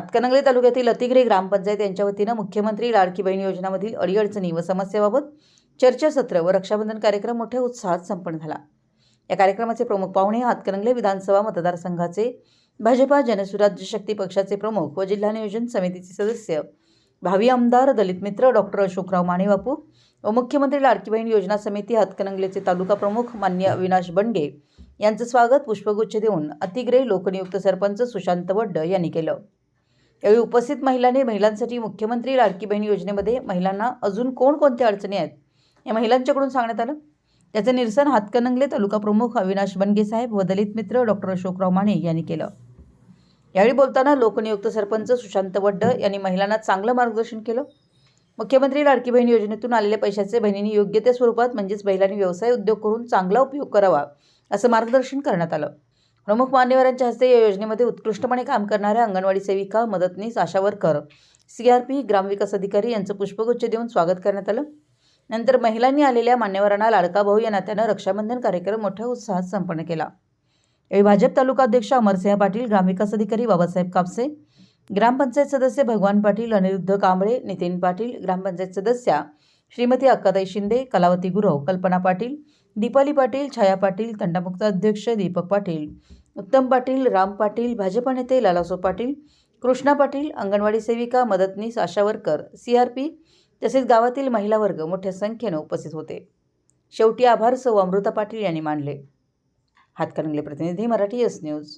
हातकणंगले तालुक्यातील अतिग्रे ग्रामपंचायत यांच्या वतीनं मुख्यमंत्री लाडकी बहीण योजनामधील अडीअडचणी व समस्याबाबत चर्चासत्र व रक्षाबंधन कार्यक्रम मोठ्या उत्साहात संपन्न झाला. या कार्यक्रमाचे प्रमुख पाहुणे हातकणंगले विधानसभा मतदारसंघाचे भाजपा जनसुराज्य शक्ती पक्षाचे प्रमुख व जिल्हा नियोजन समितीचे सदस्य भावी आमदार दलित मित्र डॉक्टर अशोकराव माणेबापू व मुख्यमंत्री लाडकी बहीण योजना समिती हातकणंगलेचे तालुका प्रमुख मान्य अविनाश बंडगे यांचं स्वागत पुष्पगुच्छ देऊन अतिग्रे लोकनियुक्त सरपंच सुशांत वड्ड यांनी केलं. यावेळी उपस्थित महिलांनी महिलांसाठी मुख्यमंत्री लाडकी बहीण योजनेमध्ये महिलांना अजून कोणकोणत्या अडचणी आहेत? या महिलांच्याकडून सांगण्यात आलं. त्याचं निरसन हातकणंगले तालुका प्रमुख अविनाश बनगे साहेब व दलित मित्र डॉक्टर अशोकराव माने यांनी केलं. यावेळी बोलताना लोकनियुक्त सरपंच सुशांत वड्ड यांनी महिलांना चांगलं मार्गदर्शन केलं. मुख्यमंत्री लाडकी बहीण योजनेतून आलेल्या पैशाचे बहिणींनी योग्य त्या स्वरूपात म्हणजेच महिलांनी व्यवसाय उद्योग करून चांगला उपयोग करावा असं मार्गदर्शन करण्यात आलं. प्रमुख मान्यवरांच्या हस्ते या योजनेमध्ये उत्कृष्टपणे काम करणाऱ्या अंगणवाडी सेविका मदतनीस ASHA worker C R P ग्रामविकास अधिकारी यांचं पुष्पगुच्छ देऊन स्वागत करण्यात आलं. नंतर महिलांनी आलेल्या मान्यवरांना लाडका भाऊ या नात्यानं रक्षाबंधन कार्यक्रम मोठ्या उत्साहात संपन्न केला. यावेळी भाजप तालुका अध्यक्ष अमरसिंह पाटील ग्रामविकास अधिकारी बाबासाहेब कापसे ग्रामपंचायत सदस्य भगवान पाटील अनिरुद्ध कांबळे नितीन पाटील ग्रामपंचायत सदस्या श्रीमती अक्काताई शिंदे कलावती गुरव कल्पना पाटील दीपाली पाटील छाया पाटील तंडामुक्त अध्यक्ष दीपक पाटील उत्तम पाटील राम पाटील भाजप नेते लालासो पाटील कृष्णा पाटील अंगणवाडी सेविका मदतनीस आशावरकर सी आर पी तसेच गावातील महिला वर्ग मोठ्या संख्येनं उपस्थित होते. शेवटी आभार सौ अमृता पाटील यांनी मानले. हातकणंगले प्रतिनिधी मराठी एस न्यूज